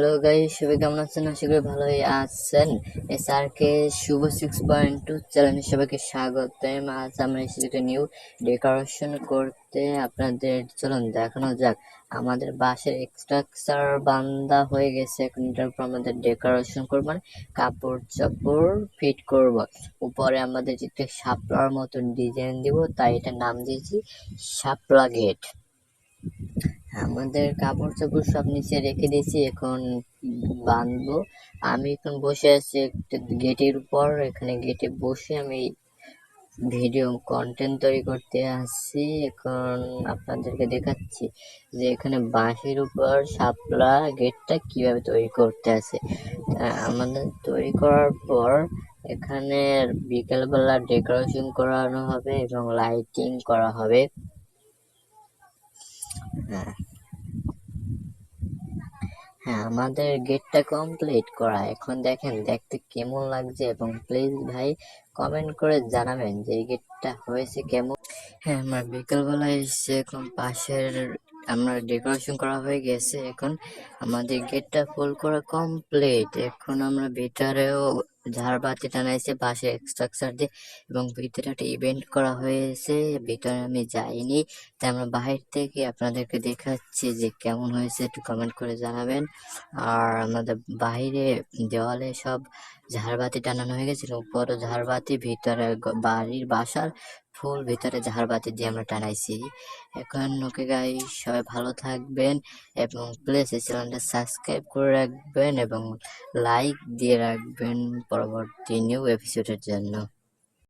Hello guy সবাই কেমন আছেন? আশা করি ভালোই আছেন। S R K Shubho six point two চ্যানেলে সবাইকে স্বাগত আজ আমরা এসেছি একটা নিউ ডেকোরেশন করতে। আপনাদের, চলুন দেখানো যাক। আমাদের বাসের এক্সট্রাকচার বান্দা হয়ে গেছে। এখন এটার উপর আমাদের ডেকোরেশন করব মানে কাপড় চাপড় ফিট করব। উপরে আমাদের একটা শাপলার মতন ডিজাইন দিব, তাই এটা নাম দিয়েছি শাপলা গেট আমাদের কাপড় চাপড় সব নিচে রেখে দিয়েছি, এখন বাঁধবো। আমি এখন বসে আছি একটা গেটের উপর, এখানে গেটে বসে আমি ভিডিও কন্টেন্ট তৈরি করতে আসছি। এখন আপনাদেরকে দেখাচ্ছি যে এখানে বাঁশের উপর শাপলা গেটটা কীভাবে তৈরি করতে আছে। আমাদের তৈরি করার পর এখানে বিকেলবেলা ডেকোরেশন করানো হবে এবং লাইটিং করা হবে। হ্যাঁ। হ্যাঁ আমাদের গেটটা কমপ্লিট করা। এখন দেখেন, দেখতে কেমন লাগছে এবং প্লিজ ভাই কমেন্ট করে জানাবেন যে এই গেটটা হয়েছে কেমন। হ্যাঁ আমার বিকেলবেলা এসে এখন পাশের আমরা ডেকোরেশন করা হয়ে গেছে। এখন আমাদের গেটটা ফুল করা কমপ্লিট এখন আমরা ভিতরেও ঝাড়বাতি টানাইছে বাঁশের স্ট্রাকচার দিয়ে এবং ভিতরে একটা ইভেন্ট করা হয়েছে, ভিতরে আমি যাইনি। তাই আমরা বাহির থেকে আপনাদেরকে দেখাচ্ছি যে কেমন হয়েছে, একটু কমেন্ট করে জানাবেন। আর আমাদের বাহিরে দেওয়ালে সব ঝাড়বাতি টানানো হয়ে গেছিল। উপরও ঝাড়বাতি, ভিতরে বাড়ির বাসার ফুল ভিতরে ঝাড়বাতি দিয়ে আমরা টানাইছি। এখন ওকে গাই সবাই ভালো থাকবেন এবং প্লিজ এই চ্যানেলটা সাবস্ক্রাইব করে রাখবেন এবং লাইক দিয়ে রাখবেন পরবর্তী নিউ এপিসোডের জন্য।